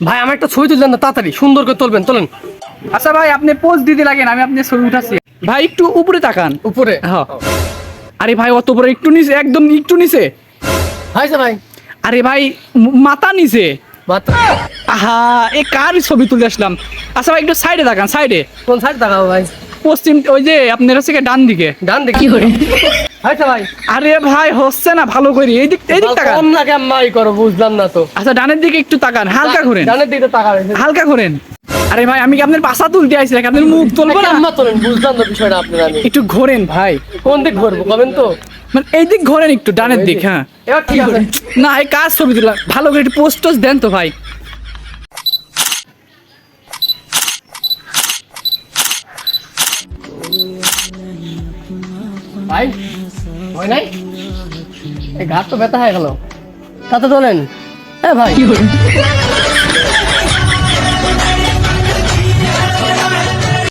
ভাই আমার একটা ছবি তুললেন না তাড়াতাড়ি সুন্দর করে তুলবেন তোলেন। আচ্ছা ভাই আপনি পোজ দিতে লাগেন আমি আপনি ছবি উঠাচ্ছি। ভাই একটু উপরে তাকান। উপরে? হ্যাঁ। আরে ভাই অত বড় একটু নিচে একদম একটু নিচে। হয়েছে ভাই। আরে ভাই মাথা নিচে। মাত্র আহা এ কার ছবি তুলে আসলাম? আচ্ছা ভাই একটু সাইডে তাকান সাইডে। কোন সাইড তাকাবো ভাই? পশ্চিম ওই যে আপনার হচ্ছে ডান দিকে। ডান দিকে। কি করে? ভাই? আরে ভাই হচ্ছে না ভালো করে। এই দিক এই দিক তাকান কম মাই করো বুঝলাম না তো। আচ্ছা ডানের দিকে একটু তাকান হালকা ঘুরেন। ডানের দিকে তাকাবেন হালকা ঘুরেন। আরে ভাই আমি কি আপনার পাশা তুলতে আইছি নাকি? আপনার মুখ তুলবো না? কেমন তোলেন? বুঝলাম না বিষয়টা আপনার আমি। একটু ঘোরেন ভাই। কোন দিক ঘুরবো কবেন তো? মানে এই দিক ঘোরেন একটু ডানের দিক হ্যাঁ। এবার ঠিক আছে? না এই কাজ ছবি তুললাম ভালো করে একটু পোস্ট টোস্ট দেন তো ভাই। ভাই হয় নাই? এই ঘাট তো ব্যথা হয়ে গেল। তাতে তোলেন হ্যাঁ ভাই।